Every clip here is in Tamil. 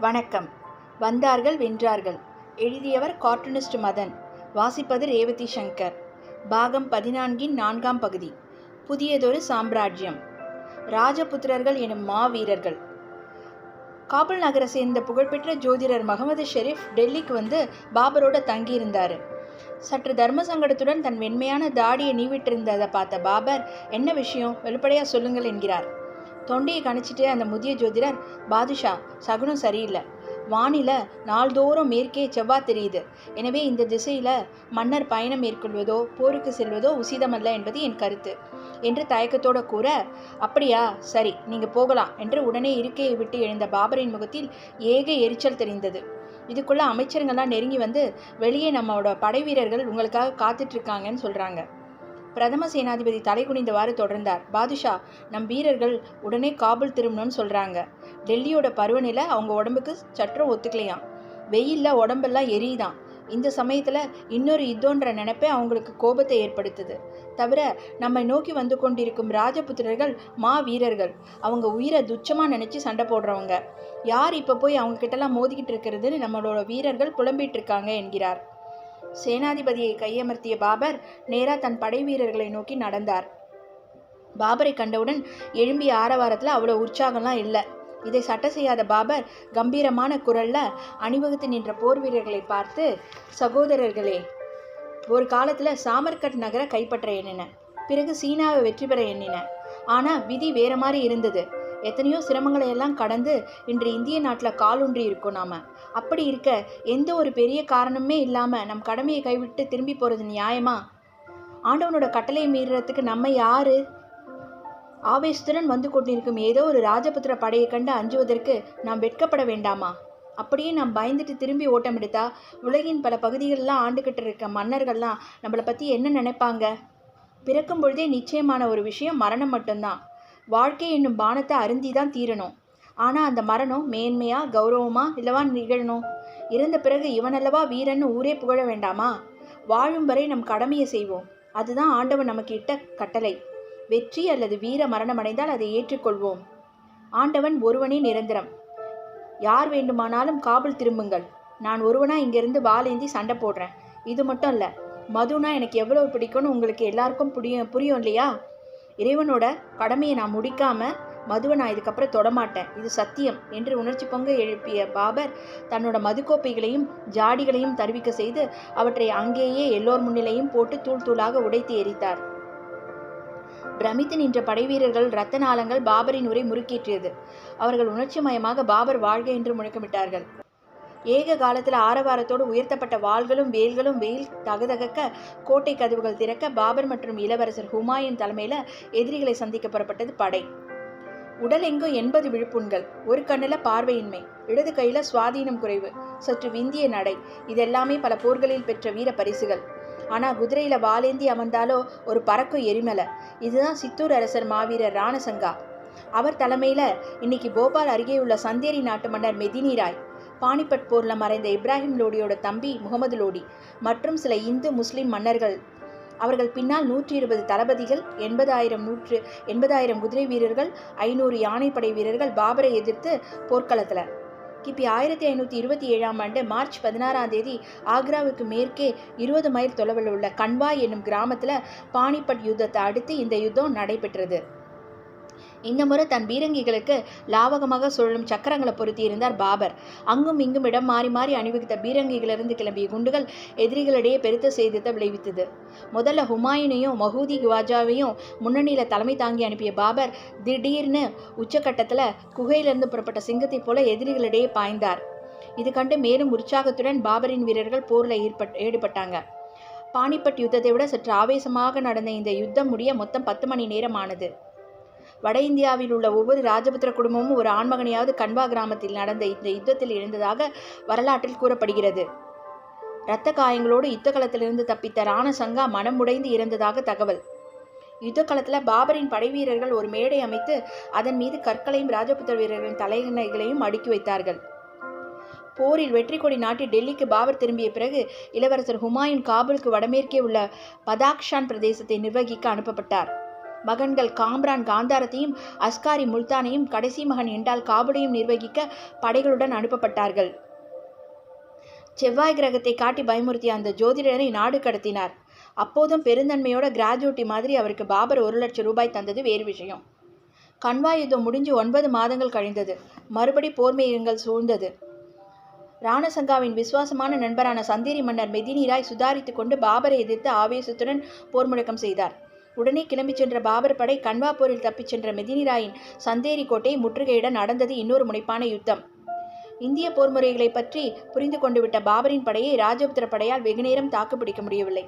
வணக்கம். வந்தார்கள் வென்றார்கள். எழுதியவர் கார்ட்டூனிஸ்ட் மதன் வாசிப்பது ரேவதி சங்கர். பாகம் பதினான்கின் நான்காம் பகுதி புதியதொரு சாம்ராஜ்யம். ராஜபுத்திரர்கள் எனும் மாவீரர்கள். காபுல் நகரை சேர்ந்த புகழ்பெற்ற ஜோதிடர் முகமது ஷெரீப் டெல்லிக்கு வந்து பாபரோட தங்கியிருந்தார். சற்று தர்ம சங்கடத்துடன் தன் வெண்மையான தாடியை நீவிட்டிருந்ததை பார்த்த பாபர் என்ன விஷயம்? வெளிப்படையாக சொல்லுங்கள் என்கிறார். தொண்டையை கணிச்சிட்டு அந்த முதிய ஜோதிடர் பாதுஷா சகுனம் சரியில்லை. வானில நாள்தோறும் மேற்கே செவ்வாய் தெரியுது. எனவே இந்த திசையில் மன்னர் பயணம் மேற்கொள்வதோ போருக்கு செல்வதோ உசிதமல்ல என்பது என் கருத்து என்று தயக்கத்தோட கூற அப்படியா சரி நீங்கள் போகலாம் என்று உடனே இருக்கையை விட்டு எழுந்த பாபரின் முகத்தில் ஏக எரிச்சல் தெரிந்தது. இதுக்குள்ள அமைச்சருங்கள்லாம் நெருங்கி வந்து வெளியே நம்மளோட படை வீரர்கள் உங்களுக்காக காத்துட்ருக்காங்கன்னு சொல்கிறாங்க பிரதம சேனாதிபதி தலை குனிந்தவாறு தொடர்ந்தார். பாதுஷா நம் வீரர்கள் உடனே காபுல் திரும்பணும்னு சொல்கிறாங்க டெல்லியோட பருவநிலை அவங்க உடம்புக்கு சற்றும் ஒத்துக்கலையாம். வெயிலில் உடம்பெல்லாம் எரியுதான் இந்த சமயத்தில் இன்னொரு யுத்தோன்ற நினைப்பே அவங்களுக்கு கோபத்தை ஏற்படுத்துது. தவிர நம்மை நோக்கி வந்து கொண்டிருக்கும் ராஜபுத்திரர்கள் மா வீரர்கள் அவங்க உயிரை துச்சமாக நினச்சி சண்டை போடுறவங்க. யார் இப்போ போய் அவங்க கிட்டலாம் மோதிக்கிட்டு இருக்கிறதுன்னு நம்மளோட வீரர்கள் புலம்பிகிட்டு இருக்காங்க என்கிறார். சேனாதிபதியை கையமர்த்திய பாபர் நேரா தன் படை வீரர்களை நோக்கி நடந்தார். பாபரை கண்டவுடன் எழும்பிய ஆரவாரத்தில் அவ்வளோ உற்சாகம்லாம் இல்லை. இதை சட்ட செய்யாத பாபர் கம்பீரமான குரல்ல அணிவகுத்து நின்ற போர் வீரர்களை பார்த்து சகோதரர்களே ஒரு காலத்தில் சாமர்கட் நகரை கைப்பற்ற எண்ணின பிறகு சீனாவை வெற்றி பெற எண்ணின. ஆனால் விதி வேற மாதிரி இருந்தது. எத்தனையோ சிரமங்களை எல்லாம் கடந்து இன்று இந்திய நாட்டில் காலூன்றி இருக்கோம் நாம. அப்படி இருக்க எந்த ஒரு பெரிய காரணமே இல்லாமல் நம் கடமையை கைவிட்டு திரும்பி போகிறது நியாயமா? ஆண்டவனோட கட்டளையை மீறுறதுக்கு நம்ம யாரு? ஆவேசத்துடன் வந்து கொண்டிருக்கும் ஏதோ ஒரு ராஜபுத்திர படையை கண்டு அஞ்சுவதற்கு நாம் வெட்கப்பட வேண்டாமா? அப்படியே நாம் பயந்துட்டு திரும்பி ஓட்டம் எடுத்தா உலகின் பல பகுதிகளெலாம் ஆண்டுகிட்டு இருக்க மன்னர்கள்லாம் நம்மளை பற்றி என்ன நினைப்பாங்க? பிறக்கும் பொழுதே நிச்சயமான ஒரு விஷயம் மரணம் மட்டும்தான். வாழ்க்கை என்னும் பானத்தை அருந்தி தான் தீரணும். ஆனால் அந்த மரணம் மேன்மையா கௌரவமா இல்லவா நிகழணும்? இறந்த பிறகு இவனல்லவா வீரன்னு ஊரே புகழ வேண்டாமா? வாழும் வரை நம் கடமையை செய்வோம். அதுதான் ஆண்டவன் நமக்கு இட்ட கட்டளை. வெற்றி அல்லது வீர மரணம் அடைந்தால் அதை ஏற்றுக்கொள்வோம். ஆண்டவன் ஒருவனே நிரந்தரம். யார் வேண்டுமானாலும் காபல் திரும்புங்கள். நான் ஒருவனா இங்கிருந்து வாலேந்தி சண்டை போடுறேன். இது மட்டும் இல்லை மதுனா எனக்கு எவ்வளவு பிடிக்கும்னு உங்களுக்கு எல்லாருக்கும் புரியும் புரியும் இல்லையா? இறைவனோட கடமையை நான் முடிக்காமல் மதுவை நான் இதுக்கப்புறம் தொடமாட்டேன். இது சத்தியம் என்று உணர்ச்சி பொங்க எழுப்பிய பாபர் தன்னோட மதுக்கோப்பைகளையும் ஜாடிகளையும் தருவிக்க செய்து அவற்றை அங்கேயே எல்லோர் முன்னிலையும் போட்டு தூள் தூளாக உடைத்து எரித்தார். பிரமித்து நின்ற படைவீரர்கள் இரத்த நாளங்கள் பாபரின் உரை முறுக்கேற்றியது. அவர்கள் உணர்ச்சிமயமாக பாபர் வாழ்க என்று முழக்கமிட்டார்கள். ஏக காலத்தில் ஆரவாரத்தோடு உயர்த்தப்பட்ட வாள்களும் வேல்களும் வெயில் தகதகக்க கோட்டை கதவுகள் திறக்க பாபர் மற்றும் இளவரசர் ஹுமாயூன் தலைமையில் எதிரிகளை சந்திக்க புறப்பட்டது படை. உடல் எங்கும் எண்பது விழுப்புண்கள் ஒரு கண்ணில் பார்வையின்மை இடது கையில் சுவாதீனம் குறைவு சற்று விந்திய நடை இதெல்லாமே பல போர்களில் பெற்ற வீர பரிசுகள். ஆனால் குதிரையில் வாலேந்தி அமர்ந்தாலோ ஒரு பறக்கும் எரிமலை இதுதான் சித்தூர் அரசர் மாவீரர் ராணசங்கா. அவர் தலைமையில் இன்னைக்கு போபால் அருகே உள்ள சந்தேரி நாட்டு மன்னர் மெதினிராய் பானிபட் போரில் மறைந்த இப்ராஹிம் லோடியோட தம்பி முகமது லோடி மற்றும் சில இந்து முஸ்லிம் மன்னர்கள். அவர்கள் பின்னால் நூற்றி இருபது தளபதிகள் எண்பதாயிரம் நூற்று எண்பதாயிரம் குதிரை வீரர்கள் ஐநூறு யானைப்படை வீரர்கள் பாபரை எதிர்த்து போர்க்களத்தில். கிபி ஆயிரத்தி ஐநூற்றி இருபத்தி ஏழாம் ஆண்டு மார்ச் பதினாறாம் தேதி ஆக்ராவுக்கு மேற்கே இருபது மைல் தொலைவில் உள்ள கன்வாய் என்னும் கிராமத்தில் பானிபட் யுத்தத்தை அடுத்து இந்த யுத்தம் நடைபெற்றது. இந்த முறை தன் பீரங்கிகளுக்கு லாவகமாக சுழலும் சக்கரங்களை பொருத்தி இருந்தார் பாபர். அங்கும் இங்கும் இடம் மாறி மாறி அணிவகுத்த பீரங்கிகளிலிருந்து கிளம்பிய குண்டுகள் எதிரிகளிடையே பெருத்த சேதத்தை விளைவித்தது. முதல்ல ஹுமாயூனையும் மஹூதி குவாஜாவையும் முன்னணியில் தலைமை தாங்கி அனுப்பிய பாபர் திடீர்னு உச்சக்கட்டத்தில் குகையிலிருந்து புறப்பட்ட சிங்கத்தைப் போல எதிரிகளிடையே பாய்ந்தார். இது கண்டு மேலும் உற்சாகத்துடன் பாபரின் வீரர்கள் போரில் ஈடுபட் ஈடுபட்டாங்க. பானிபட் யுத்தத்தை விட சற்று ஆவேசமாக நடந்த இந்த யுத்தம் முடிய மொத்தம் பத்து மணி நேரம் ஆனது வட இந்தியாவில் உள்ள ஒவ்வொரு ராஜபுத்திர குடும்பமும் ஒரு ஆண்மகனையாவது கன்வா கிராமத்தில் நடந்த இந்த யுத்தத்தில் இருந்ததாக வரலாற்றில் கூறப்படுகிறது. இரத்த காயங்களோடு யுத்த களத்திலிருந்து தப்பித்த ராணசங்கா மனம் உடைந்து இறந்ததாக தகவல். யுத்த களத்தில் பாபரின் படை வீரர்கள் ஒரு மேடை அமைத்து அதன் மீது கற்களையும் ராஜபுத்திர வீரர்களின் தலைகணைகளையும் அடுக்கி வைத்தார்கள். போரில் வெற்றி கொடி நாட்டி டெல்லிக்கு பாபர் திரும்பிய பிறகு இளவரசர் ஹுமாயூன் காபூலுக்கு வடமேற்கே உள்ள பதாக்ஷான் பிரதேசத்தை நிர்வகிக்க அனுப்பப்பட்டார். மகன்கள் காம்ரான் காந்தாரத்தையும் அஸ்காரி முல்தானையும் கடைசி மகன் என்றால் காபுலையும் நிர்வகிக்க படைகளுடன் அனுப்பப்பட்டார்கள். செவ்வாய் கிரகத்தை காட்டி பயமுறுத்திய அந்த ஜோதிடரை நாடு கடத்தினார். அப்போதும் பெருந்தன்மையோட கிராஜுவிட்டி மாதிரி அவருக்கு பாபர் ஒரு லட்சம் ரூபாய் தந்தது வேறு விஷயம். கண்வாய் யுத்தம் முடிஞ்சு ஒன்பது மாதங்கள் கழிந்தது. மறுபடி போர்மேகங்கள் சூழ்ந்தது. ராணசங்காவின் விசுவாசமான நண்பரான சந்தேரி மன்னர் மெதினீராய் சுதாரித்து கொண்டு பாபரை எதிர்த்து ஆவேசத்துடன் போர் முழக்கம் செய்தார். உடனே கிளம்பிச் சென்ற பாபர் படை கன்வா போரில் தப்பிச் சென்ற மெதினிராயின் சந்தேரி கோட்டையை முற்றுகையிட நடந்தது இன்னொரு முனைப்பான யுத்தம். இந்திய போர் முறைகளை பற்றி புரிந்து கொண்டுவிட்ட பாபரின் படையை ராஜபுத்திர படையால் வெகுநேரம் தாக்குப்பிடிக்க முடியவில்லை.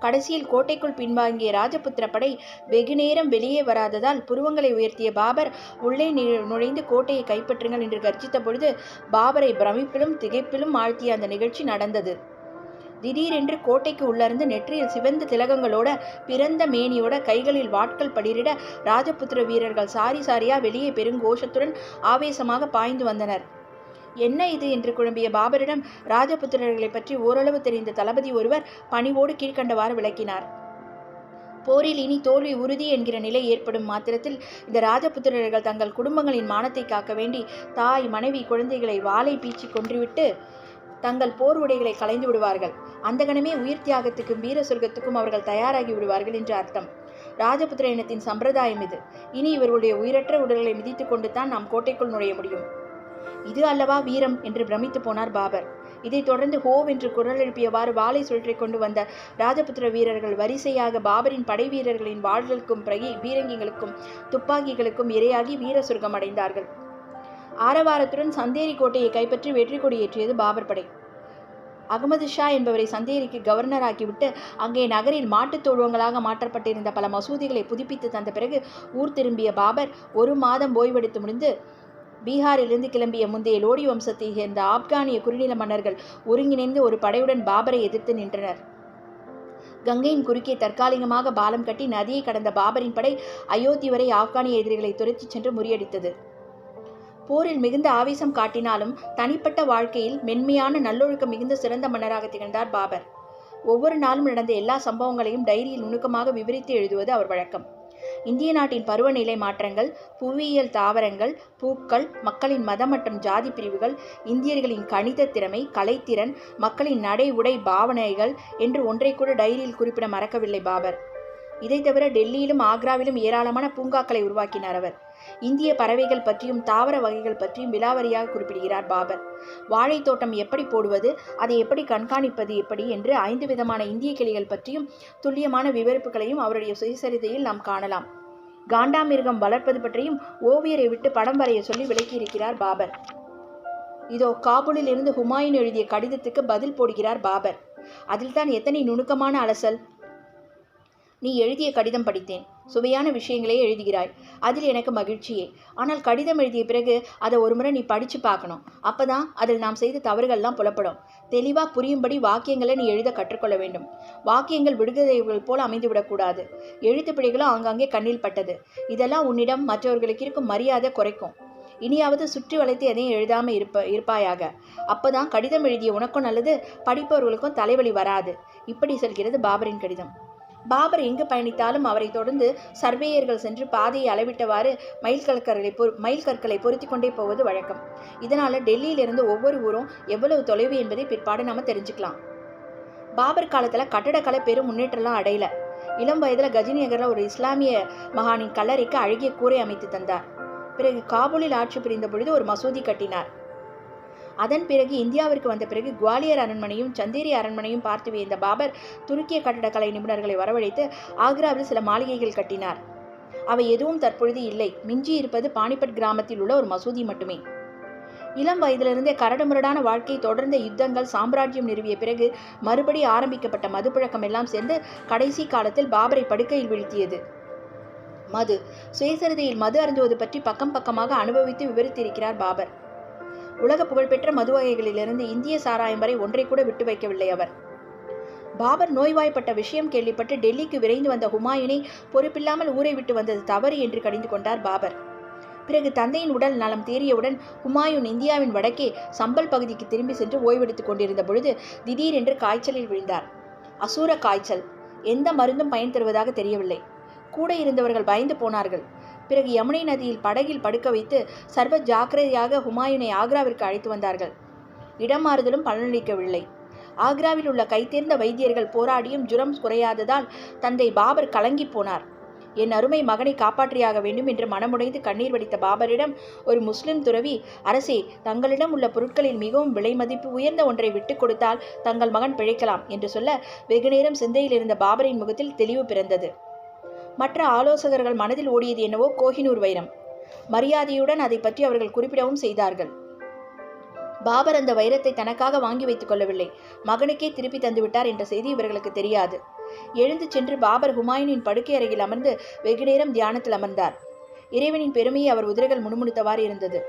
கடைசியில் கோட்டைக்குள் பின்வாங்கிய ராஜபுத்திர படை வெகுநேரம் வெளியே வராததால் புருவங்களை உயர்த்திய பாபர் உள்ளே நுழைந்து கோட்டையை கைப்பற்றுங்கள் என்று கர்ஜித்த பொழுது பாபரை பிரமிப்பிலும் திகைப்பிலும் ஆழ்த்திய அந்த நிகழ்ச்சி நடந்தது. திடீரென்று கோட்டைக்கு உள்ளிருந்து நெற்றியில் சிவந்த திலகங்களோட பிறந்த மேனியோட கைகளில் வாட்கள் படிரிட ராஜபுத்திர வீரர்கள் சாரி சாரியா வெளியே பெருங்கோஷத்துடன் ஆவேசமாக பாய்ந்து வந்தனர். என்ன இது? என்று குழம்பிய பாபரிடம் ராஜபுத்திரர்களை பற்றி ஓரளவு தெரிந்த தளபதி ஒருவர் பணிவோடு கீழ்க்கண்டவாறு விளக்கினார். போரில் இனி தோல்வி உறுதி என்கிற நிலை ஏற்படும் மாத்திரத்தில் இந்த ராஜபுத்திரர்கள் தங்கள் குடும்பங்களின் மானத்தை காக்க வேண்டி தாய் மனைவி குழந்தைகளை வாளை பீச்சி கொன்றுவிட்டு தங்கள் போர் உடைகளை களைந்து விடுவார்கள். அந்த கணமே உயிர் தியாகத்துக்கும் வீர சொர்க்கத்துக்கும் அவர்கள் தயாராகி விடுவார்கள் என்று அர்த்தம். ராஜபுத்திர இனத்தின் சம்பிரதாயம் இது. இனி இவர்களுடைய உயிரற்ற உடல்களை மிதித்துக் கொண்டு தான் நாம் கோட்டைக்குள் நுழைய முடியும். இது அல்லவா வீரம் என்று பிரமித்து போனார் பாபர். இதைத் தொடர்ந்து ஹோவ் என்று குரல் எழுப்பியவாறு வாளை சுழற்றிக் கொண்டு வந்த ராஜபுத்திர வீரர்கள் வரிசையாக பாபரின் படை வீரர்களின் வாழ்களுக்கும் பிரகி பீரங்கிகளுக்கும் துப்பாக்கிகளுக்கும் இரையாகி வீர சுருகம் அடைந்தார்கள் ஆரவாரத்துடன் சந்தேரி கோட்டையை கைப்பற்றி வெற்றி கொடியேற்றியது பாபர் படை. அகமது ஷா என்பவரை சந்தேரிக்கு கவர்னராக்கிவிட்டு அங்கே நகரில் மாட்டுத் தொழுவங்களாக மாற்றப்பட்டிருந்த பல மசூதிகளை புதுப்பித்து தந்த பிறகு ஊர் திரும்பிய பாபர் ஒரு மாதம் ஓய்வெடுத்து முடிந்து பீகாரிலிருந்து கிளம்பிய முந்தைய லோடி வம்சத்தை சேர்ந்த ஆப்கானிய குறுநில மன்னர்கள் ஒருங்கிணைந்து ஒரு படையுடன் பாபரை எதிர்த்து நின்றனர். கங்கையின் குறுக்கே தற்காலிகமாக பாலம் கட்டி நதியை கடந்த பாபரின் படை அயோத்தி வரை ஆப்கானிய எதிரிகளை துரத்திச் சென்று முறியடித்தது. போரில் மிகுந்த ஆவேசம் காட்டினாலும் தனிப்பட்ட வாழ்க்கையில் மென்மையான நல்லொழுக்கம் மிகுந்த சிறந்த மன்னராக திகழ்ந்தார் பாபர். ஒவ்வொரு நாளும் நடந்த எல்லா சம்பவங்களையும் டைரியில் நுணுக்கமாக விவரித்து எழுதுவது அவர் வழக்கம். இந்திய நாட்டின் பருவநிலை மாற்றங்கள் புவியியல் தாவரங்கள் பூக்கள் மக்களின் மதம் மற்றும் ஜாதி பிரிவுகள் இந்தியர்களின் கணித திறமை கலைத்திறன் மக்களின் நடை உடை பாவனைகள் என்று ஒன்றை கூட டைரியில் குறிப்பிட மறக்கவில்லை பாபர். இதை தவிர டெல்லியிலும் ஆக்ராவிலும் ஏராளமான பூங்காக்களை உருவாக்கினார் அவர். இந்திய பறவைகள் பற்றியும் தாவர வகைகள் பற்றியும் விலாவரியாக குறிப்பிடுகிறார் பாபர். வாழைத் தோட்டம் எப்படி போடுவது அதை எப்படி கண்காணிப்பது எப்படி என்று ஐந்து விதமான இந்திய கிளிகள் பற்றியும் துல்லியமான விவரிப்புகளையும் அவருடைய சுயசரிதையில் நாம் காணலாம். காண்டாமிருகம் வளர்ப்பது பற்றியும் ஓவியரை விட்டு படம் வரைய சொல்லி விளக்கியிருக்கிறார் பாபர். இதோ காபூலில் இருந்து ஹுமாயூன் எழுதிய கடிதத்துக்கு பதில் போடுகிறார் பாபர். அதில்தான் எத்தனை நுணுக்கமான அலசல் நீ எழுதிய கடிதம் படித்தேன். சுவையான விஷயங்களே எழுதுகிறாய். அதில் எனக்கு மகிழ்ச்சியே. ஆனால் கடிதம் எழுதிய பிறகு அதை ஒரு முறை நீ படித்து பார்க்கணும். அப்போதான் அதில் நாம் செய்த தவறுகள்லாம் புலப்படும். தெளிவாக புரியும்படி வாக்கியங்களை நீ எழுத கற்றுக்கொள்ள வேண்டும். வாக்கியங்கள் விடுகதைகள் போல் அமைந்துவிடக்கூடாது எழுத்து பிழைகளும் ஆங்காங்கே கண்ணில் பட்டது. இதெல்லாம் உன்னிடம் மற்றவர்களுக்கு இருக்கும் மரியாதை குறைக்கும். இனியாவது சுற்றி வளைத்து எதையும் எழுதாமல் இருப்ப இருப்பாயாக. அப்போதான் கடிதம் எழுதிய உனக்கும் நல்லது படிப்பவர்களுக்கும் தலைவலி வராது. இப்படி செல்கிறது பாபரின் கடிதம். பாபர் எங்கு பயணித்தாலும் அவரை தொடர்ந்து சர்வேயர்கள் சென்று பாதையை அளவிட்டவாறு மைல் கற்களை பொறு மைல் கற்களை பொருத்தி கொண்டே போவது வழக்கம். இதனால் டெல்லியிலிருந்து ஒவ்வொரு ஊரும் எவ்வளவு தொலைவு என்பதை பிற்பாடு நம்ம தெரிஞ்சுக்கலாம். பாபர் காலத்தில் கட்டடக்கலை பெரும் முன்னேற்றம்லாம் அடையல. இளம் வயதில் கஜினி நகரில் ஒரு இஸ்லாமிய மகானின் கல்லறைக்கு அழகிய கூரை அமைத்து தந்தார். பிறகு காபூலில் ஆட்சி புரிந்த பொழுது ஒரு மசூதி கட்டினார். அதன் பிறகு இந்தியாவிற்கு வந்த பிறகு குவாலியர் அரண்மனையும் சந்தேரி அரண்மனையும் பார்த்து வியந்த பாபர் துருக்கிய கட்டடக்கலை நிபுணர்களை வரவழைத்து ஆக்ராவில் சில மாளிகைகள் கட்டினார். அவை எதுவும் தற்பொழுது இல்லை. மிஞ்சி இருப்பது பானிபட் கிராமத்தில் உள்ள ஒரு மசூதி மட்டுமே. இளம் வயதிலிருந்தே கரடுமுரடான வாழ்க்கை தொடர்ந்த யுத்தங்கள் சாம்ராஜ்யம் நிறுவிய பிறகு மறுபடி ஆரம்பிக்கப்பட்ட மதுப்பழக்கம் எல்லாம் சேர்ந்து கடைசி காலத்தில் பாபரை படுக்கையில் வீழ்த்தியது. மது சுயசரிதையில் மது அருந்துவது பற்றி பக்கம் பக்கமாக அனுபவித்து விவரித்திருக்கிறார் பாபர். உலக புகழ்பெற்ற மது வகைகளிலிருந்து இந்திய சாராயம் வரை ஒன்றை கூட விட்டு வைக்கவில்லை அவர். பாபர் நோய்வாய்ப்பட்ட விஷயம் கேள்விப்பட்டு டெல்லிக்கு விரைந்து வந்த ஹுமாயூனை பொறுப்பில்லாமல் ஊரை விட்டு வந்தது தவறு என்று கடிந்து கொண்டார் பாபர். பிறகு தந்தையின் உடல் நலம் தேறியவுடன் ஹுமாயூன் இந்தியாவின் வடக்கே சம்பல் பகுதிக்கு திரும்பி சென்று ஓய்வெடுத்துக் கொண்டிருந்த பொழுது திடீரென்று காய்ச்சலில் விழுந்தார். அசூர காய்ச்சல். எந்த மருந்தும் பயன் தருவதாக தெரியவில்லை. கூட இருந்தவர்கள் பயந்து போனார்கள். பிறகு யமுனை நதியில் படகில் படுக்க வைத்து சர்வ ஜாக்கிரதையாக ஹுமாயூனை ஆக்ராவிற்கு அழைத்து வந்தார்கள். இடம் மாறுதலும் பலனளிக்கவில்லை. ஆக்ராவில் உள்ள கைத்தேர்ந்த வைத்தியர்கள் போராடியும் ஜுரம் குறையாததால் தந்தை பாபர் கலங்கி போனார். என் அருமை மகனை காப்பாற்றியாக வேண்டும் என்று மனமுடைந்து கண்ணீர் வடித்த பாபரிடம் ஒரு முஸ்லிம் துறவி அரசே தங்களிடம் உள்ள பொருட்களில் மிகவும் விலை மதிப்பு உயர்ந்த ஒன்றை விட்டுக் கொடுத்தால் தங்கள் மகன் பிழைக்கலாம் என்று சொல்ல வெகுநேரம் சிந்தையில் இருந்த பாபரின் முகத்தில் தெளிவு பிறந்தது. மற்ற ஆலோசகர்கள் மனதில் ஓடியது என்னவோ கோஹினூர் வைரம். மரியாதையுடன் அதை பற்றி அவர்கள் குறிப்பிடவும் செய்தார்கள். பாபர் அந்த வைரத்தை தனக்காக வாங்கி வைத்துக் கொள்ளவில்லை. மகனுக்கே திருப்பி தந்துவிட்டார் என்ற செய்தி இவர்களுக்கு தெரியாது. எழுந்து சென்று பாபர் ஹுமாயூனின் படுக்கை அருகில் அமர்ந்து வெகு நேரம் தியானத்தில் அமர்ந்தார். இறைவனின் பெருமையை அவர் உதிரைகள் முணுமுணுத்தவாறு இருந்தது.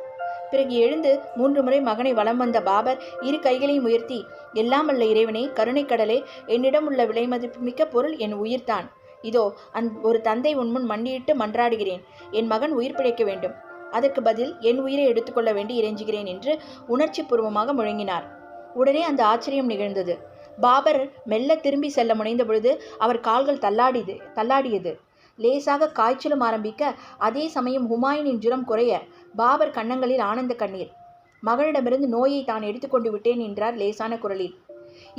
பிறகு எழுந்து மூன்று முறை மகனை வலம் வந்த பாபர் இரு கைகளையும் உயர்த்தி எல்லாம் அல்ல இறைவனே கருணைக்கடலே என்னிடம் உள்ள விலை மதிப்புமிக்க பொருள் என் உயிர்தான். இதோ அந் ஒரு தந்தை உன்முன் மண்டியிட்டு மன்றாடுகிறேன். என் மகன் உயிர் பிழைக்க வேண்டும். அதற்கு பதில் என் உயிரை எடுத்துக்கொள்ள வேண்டி இறைஞ்சுகிறேன் என்று உணர்ச்சி பூர்வமாக முழங்கினார். உடனே அந்த ஆச்சரியம் நிகழ்ந்தது. பாபர் மெல்ல திரும்பி செல்ல முனைந்த பொழுது அவர் கால்கள் தள்ளாடியது தள்ளாடியது. லேசாக காய்ச்சலும் ஆரம்பிக்க அதே சமயம் ஹுமாயூனின் ஜுரம் குறைய பாபர் கன்னங்களில் ஆனந்த கண்ணீர். மகனிடமிருந்து நோயை தான் எடுத்துக்கொண்டு விட்டேன் என்றார் லேசான குரலில்.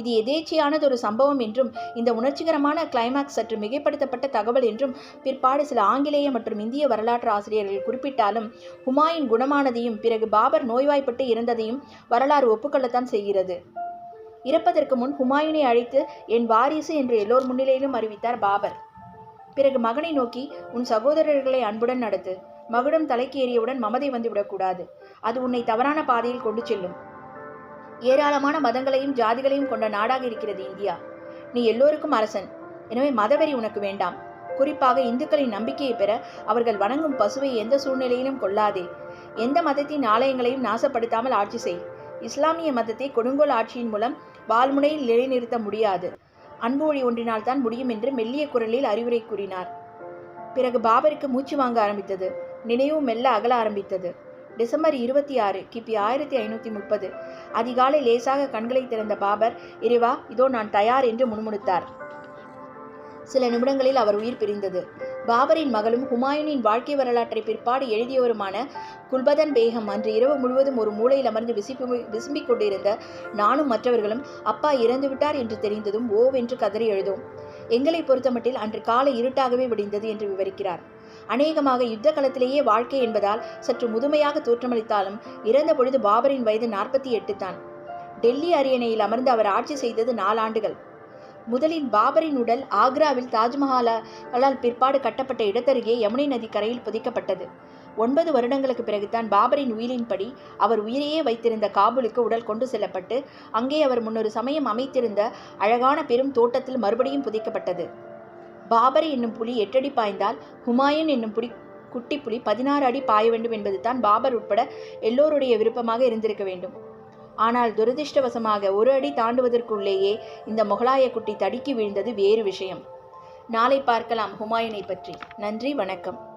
இது எதேச்சையானது ஒரு சம்பவம் என்றும் இந்த உணர்ச்சிகரமான கிளைமாக்ஸ் சற்று மிகைப்படுத்தப்பட்ட தகவல் என்றும் பிற்பாடு சில ஆங்கிலேய மற்றும் இந்திய வரலாற்று ஆசிரியர்கள் குறிப்பிட்டாலும் ஹுமாயூன் குணமானதையும் பிறகு பாபர் நோய்வாய்ப்பட்டு இறந்ததையும் வரலாறு ஒப்புக்கொள்ளத்தான் செய்கிறது. இறப்பதற்கு முன் ஹுமாயூனை அழைத்து என் வாரிசு என்று எல்லோர் முன்னிலையிலும் அறிவித்தார் பாபர். பிறகு மகனை நோக்கி உன் சகோதரர்களை அன்புடன் நடத்து. மகுடம் தலைக்கு ஏறியவுடன் மமதை வந்துவிடக்கூடாது. அது உன்னை தவறான பாதையில் கொண்டு செல்லும். ஏராளமான மதங்களையும் ஜாதிகளையும் கொண்ட நாடாக இருக்கிறது இந்தியா. நீ எல்லோருக்கும் அரசன். எனவே மதவெறி உனக்கு வேண்டாம். குறிப்பாக இந்துக்களின் நம்பிக்கையை பெற அவர்கள் வணங்கும் பசுவை எந்த சூழ்நிலையிலும் கொள்ளாதே எந்த மதத்தின் ஆலயங்களையும் நாசப்படுத்தாமல் ஆட்சி செய். இஸ்லாமிய மதத்தை கொடுங்கோல் ஆட்சியின் மூலம் வால்முனையில் நிலைநிறுத்த முடியாது. அன்பு ஒளி ஒன்றினால் தான் முடியும் என்று மெல்லிய குரலில் அறிவுரை கூறினார். பிறகு பாபருக்கு மூச்சு வாங்க ஆரம்பித்தது. நினைவும் மெல்ல அகல ஆரம்பித்தது. டிசம்பர் இருபத்தி ஆறு கிபி ஆயிரத்தி ஐநூற்றி முப்பது. அதிகாலை லேசாக கண்களை திறந்த பாபர் இறைவா இதோ நான் தயார் என்று முணுமுணுத்தார். சில நிமிடங்களில் அவர் உயிர் பிரிந்தது. பாபரின் மகளும் ஹுமாயூனின் வாழ்க்கை வரலாற்றை பிற்பாடு எழுதியவருமான குல்பதன் பேகம் அன்று இரவு முழுவதும் ஒரு மூலையில் அமர்ந்து விசிப்பு விசும்பிக் கொண்டிருந்த நானும் மற்றவர்களும் அப்பா இறந்துவிட்டார் என்று தெரிந்ததும் ஓவென்று கதறி எழுதோம். எங்களை பொறுத்தமட்டில் அன்று காலை இருட்டாகவே விடிந்தது என்று விவரிக்கிறார். அநேகமாக யுத்த களத்திலேயே வாழ்க்கை என்பதால் சற்று முதுமையாக தோற்றமளித்தாலும் இறந்த பொழுது பாபரின் வயது நாற்பத்தி எட்டு தான். டெல்லி அரியணையில் அமர்ந்து அவர் ஆட்சி செய்தது நாலாண்டுகள் முதலில் பாபரின் உடல் ஆக்ராவில் தாஜ்மஹாலால் பிற்பாடு கட்டப்பட்ட இடத்தருகே யமுனை நதி கரையில் புதைக்கப்பட்டது. ஒன்பது வருடங்களுக்கு பிறகுதான் பாபரின் உயிரின்படி அவர் உயிரையே வைத்திருந்த காபூலுக்கு உடல் கொண்டு செல்லப்பட்டு அங்கே அவர் முன்னொரு சமயம் அமைத்திருந்த அழகான பெரும் தோட்டத்தில் மறுபடியும் புதைக்கப்பட்டது. பாபர் என்னும் புலி எட்டடி பாய்ந்தால் ஹுமாயூன் என்னும் புலி குட்டி புலி பதினாறு அடி பாய வேண்டும் என்பது தான் பாபர் உட்பட எல்லோருடைய விருப்பமாக இருந்திருக்க வேண்டும். ஆனால் துரதிர்ஷ்டவசமாக ஒரு அடி தாண்டுவதற்குள்ளேயே இந்த முகலாய குட்டி தடுக்கி வீழ்ந்தது வேறு விஷயம். நாளை பார்க்கலாம் ஹுமாயூனை பற்றி. நன்றி வணக்கம்.